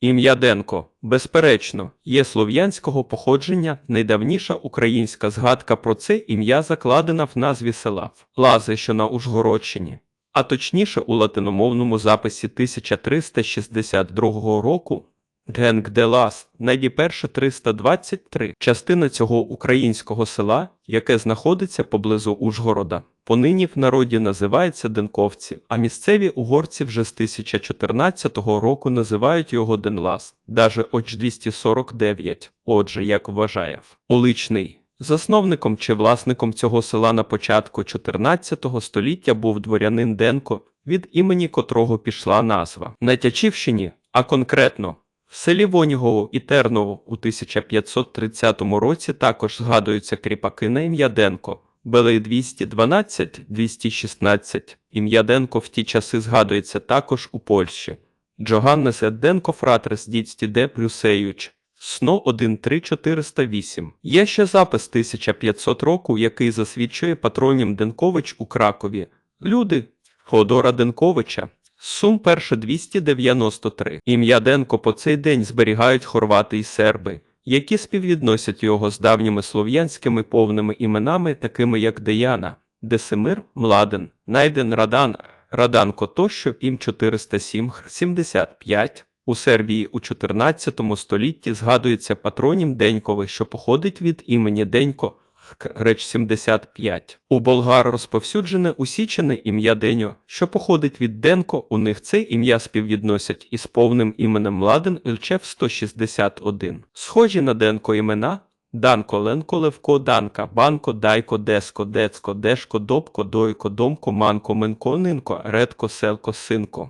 Ім'я Денко, безперечно, є слов'янського походження, найдавніша українська згадка про це ім'я закладена в назві села Лази, що на Ужгородщині, а точніше у латиномовному записі 1362 року. Генк де Лас, найдіперше 323, частина цього українського села, яке знаходиться поблизу Ужгорода. Понині в народі називається Денковці, а місцеві угорці вже з 1014 року називають його Денлас, даже оч 249. Отже, як вважає Уличний. Засновником чи власником цього села на початку 14 століття був дворянин Денко, від імені котрого пішла назва. На Тячівщині, а конкретно в селі Вонігово і Терново у 1530 році також згадуються кріпаки на ім'я Денко. Белей 212, 216. Ім'я Денко в ті часи згадується також у Польщі. Джоганнес Денко Фратрес Діцті Де Плюсеюч. СНО 13408. Є ще запис 1500 року, який засвідчує патронім Денкович у Кракові. Люди Фодора Денковича. Сум перше 293. Ім'я Денко по цей день зберігають хорвати й серби, які співвідносять його з давніми слов'янськими повними іменами, такими як Деяна, Десимир, Младен, Найден Радан, Раданко тощо, ім 407 75. У Сербії у 14 столітті згадується патронім Денькове, що походить від імені Денько, реч 75. У болгар розповсюджене усічене ім'я Деньо, що походить від Денко, у них це ім'я співвідносять із повним іменем Младен Ільчев 161. Схожі на Денко імена Данко, Ленко, Левко, Данка, Банко, Дайко, Деско, Децко, Дешко, Добко, Дойко, Домко, Манко, Менко, Нинко, Редко, Селко, Синко.